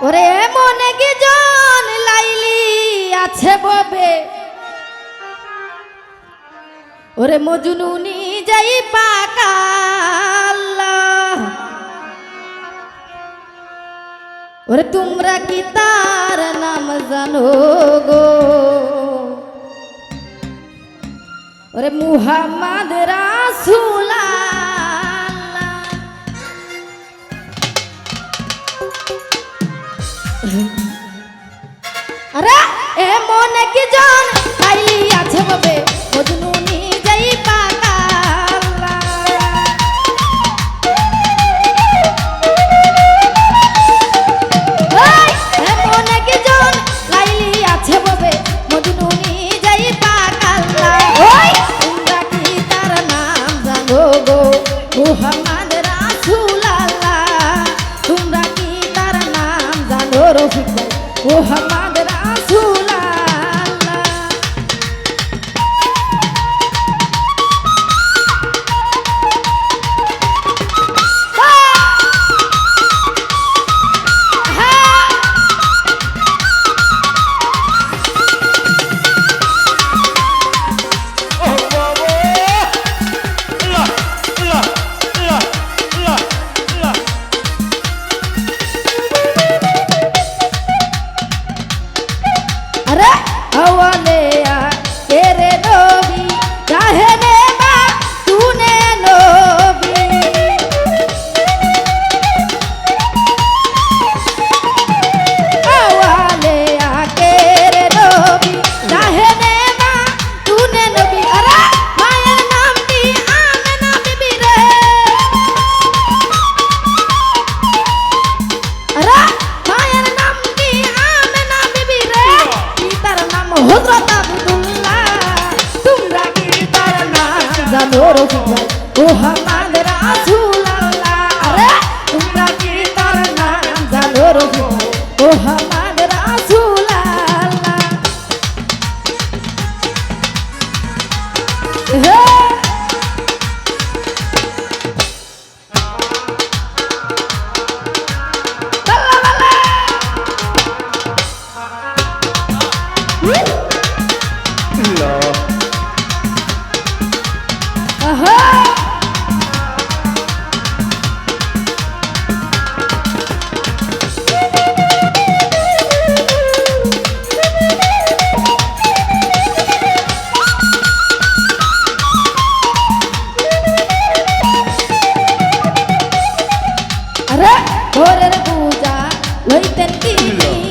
ওরে মনে কি জন লাইলি আছে ববে? ওরে মজনুনি যাই পাকাল্লা ওরে তোমরা কি তার নাম জানো গো? ওরে মুহাম্মদ রাসূলুল্লাহ আরে এমন মনে কি জন লাইলি আছে ববে cheiroso. Porra, mas... জানো রফিক ভাই মুহাম্মদ রাসূলুল্লাহ আরে তোমরা কি তার নাম জানো আরে ঘরের পূজা লইতেন কি